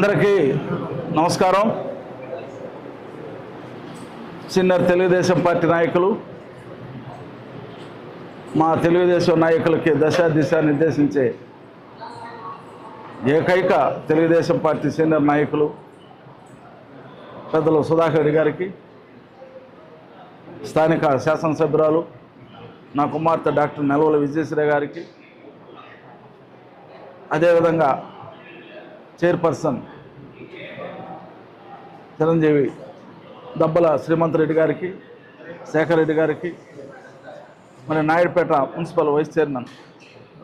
అందరికీ నమస్కారం. Sinner Telugu Desam party నాయకులు మా తెలుగుదేశం నాయకులకి దశ దిశ నిర్దేశించే ఏకైక తెలుగుదేశం పార్టీ సీనియర్ నాయకులు పెద్దలు సుధాకర్ రెడ్డి గారికి స్థానిక శాసనసభ్యురాలు నా కుమార్తె డాక్టర్ నెలవల విజయశ్రీ గారికి అదేవిధంగా చైర్పర్సన్ చిరంజీవి దబ్బల శ్రీమంత్ రెడ్డి గారికి శేఖర్ రెడ్డి గారికి మరి Naidupeta municipal vice chairman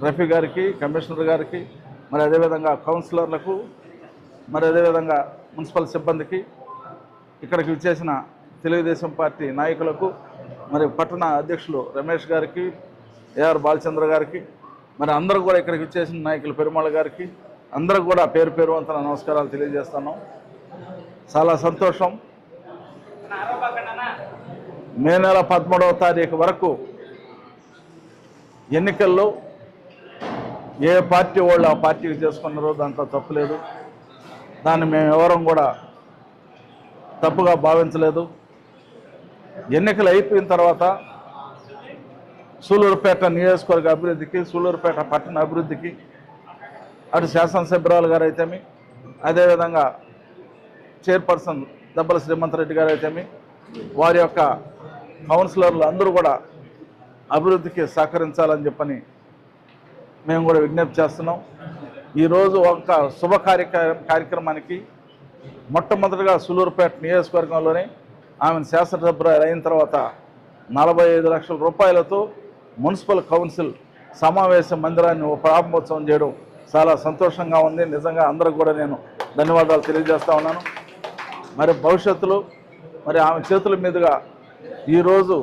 Rafi గారికి కమిషనర్ గారికి మరి అదేవిధంగా కౌన్సిలర్లకు మరి అదేవిధంగా మున్సిపల్ సిబ్బందికి ఇక్కడికి విచ్చేసిన తెలుగుదేశం పార్టీ నాయకులకు మరి పట్టణ అధ్యక్షులు రమేష్ గారికి ఏఆర్ బాలచంద్ర గారికి మరి అందరూ కూడా ఇక్కడికి విచ్చేసిన నాయకులు పెరుమాళ గారికి అందరూ కూడా పేరు పేరు అంతా నమస్కారాలు తెలియజేస్తున్నాం. చాలా సంతోషం. మే నెల పదమూడవ తారీఖు వరకు ఎన్నికల్లో ఏ పార్టీ వాళ్ళు ఆ పార్టీకి చేసుకున్నారో దాంట్లో తప్పులేదు దాన్ని మేము ఎవరం కూడా తప్పుగా భావించలేదు. ఎన్నికలు అయిపోయిన తర్వాత సూలూరుపేట నియోజకవర్గ అభివృద్ధికి సూలూరుపేట పట్టణ అభివృద్ధికి అటు శాసనసభ్యురాలు గారు అయితేమి అదేవిధంగా చైర్పర్సన్ దెబ్బల శ్రీమంత్ రెడ్డి గారు అయితేమి వారి యొక్క కౌన్సిలర్లు అందరూ కూడా అభివృద్ధికి సహకరించాలని చెప్పని మేము కూడా విజ్ఞప్తి చేస్తున్నాం. ఈరోజు ఒక శుభ కార్యక్రమానికి మొట్టమొదటిగా సులూరుపేట నియోజకవర్గంలోనే ఆమెను శాసనసభ్యురాలు అయిన తర్వాత నలభై ఐదు లక్షల రూపాయలతో మున్సిపల్ కౌన్సిల్ సమావేశ మందిరాన్ని ప్రారంభోత్సవం చేయడం చాలా సంతోషంగా ఉంది. నిజంగా అందరికి కూడా నేను ధన్యవాదాలు తెలియజేస్తా ఉన్నాను. మరి భవిష్యత్తులో మరి ఆమె చేతుల మీదుగా ఈరోజు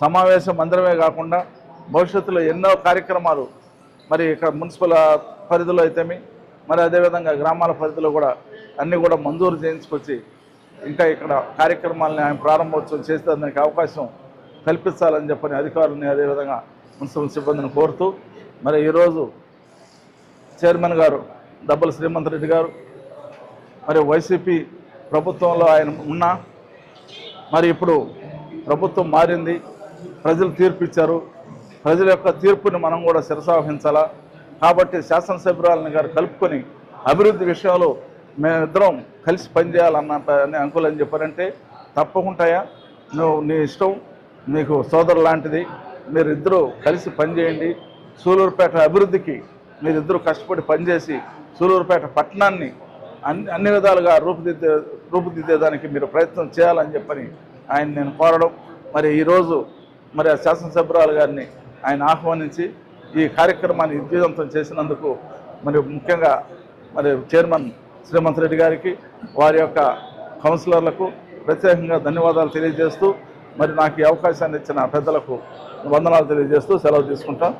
సమావేశ మందిరమే కాకుండా భవిష్యత్తులో ఎన్నో కార్యక్రమాలు మరి ఇక్కడ మున్సిపల్ పరిధిలో అయితేమి మరి అదేవిధంగా గ్రామాల పరిధిలో కూడా అన్నీ కూడా మంజూరు చేయించుకొచ్చి ఇంకా ఇక్కడ కార్యక్రమాలని ఆయన ప్రారంభోత్సవం చేస్తే దానికి అవకాశం కల్పించాలని చెప్పని అధికారులని అదేవిధంగా మున్సిపల్ సిబ్బందిని కోరుతూ మరి ఈరోజు చైర్మన్ గారు దబ్బల శ్రీమంత్ రెడ్డి గారు మరి వైసీపీ ప్రభుత్వంలో ఆయన ఉన్నా మరి ఇప్పుడు ప్రభుత్వం మారింది ప్రజలు తీర్పు ఇచ్చారు ప్రజల యొక్క తీర్పుని మనం కూడా శిరసావహించాలా? కాబట్టి శాసనసభ్యురాలని గారు కలుపుకొని అభివృద్ధి విషయంలో మేమిద్దరం కలిసి పనిచేయాలన్న అని అంకుల్ అని చెప్పారంటే తప్పకుండా నువ్వు నీ ఇష్టం మీకు సోదరు లాంటిది మీరిద్దరూ కలిసి పనిచేయండి. సూలూరుపేట అభివృద్ధికి మీరిద్దరూ కష్టపడి పనిచేసి సూలూరుపేట పట్టణాన్ని అన్ని అన్ని విధాలుగా రూపుదిద్దే రూపుదిద్దేదానికి మీరు ప్రయత్నం చేయాలని చెప్పని ఆయన నేను కోరడం. మరి ఈరోజు మరి ఆ శాసనసభ్యురాలు గారిని ఆయన ఆహ్వానించి ఈ కార్యక్రమాన్ని విజయవంతం చేసినందుకు మరి ముఖ్యంగా మరి చైర్మన్ శ్రీమంత్ రెడ్డి గారికి వారి యొక్క కౌన్సిలర్లకు ప్రత్యేకంగా ధన్యవాదాలు తెలియజేస్తూ మరి నాకు ఈ అవకాశాన్ని ఇచ్చిన పెద్దలకు వందనాలు తెలియజేస్తూ సెలవు తీసుకుంటాం.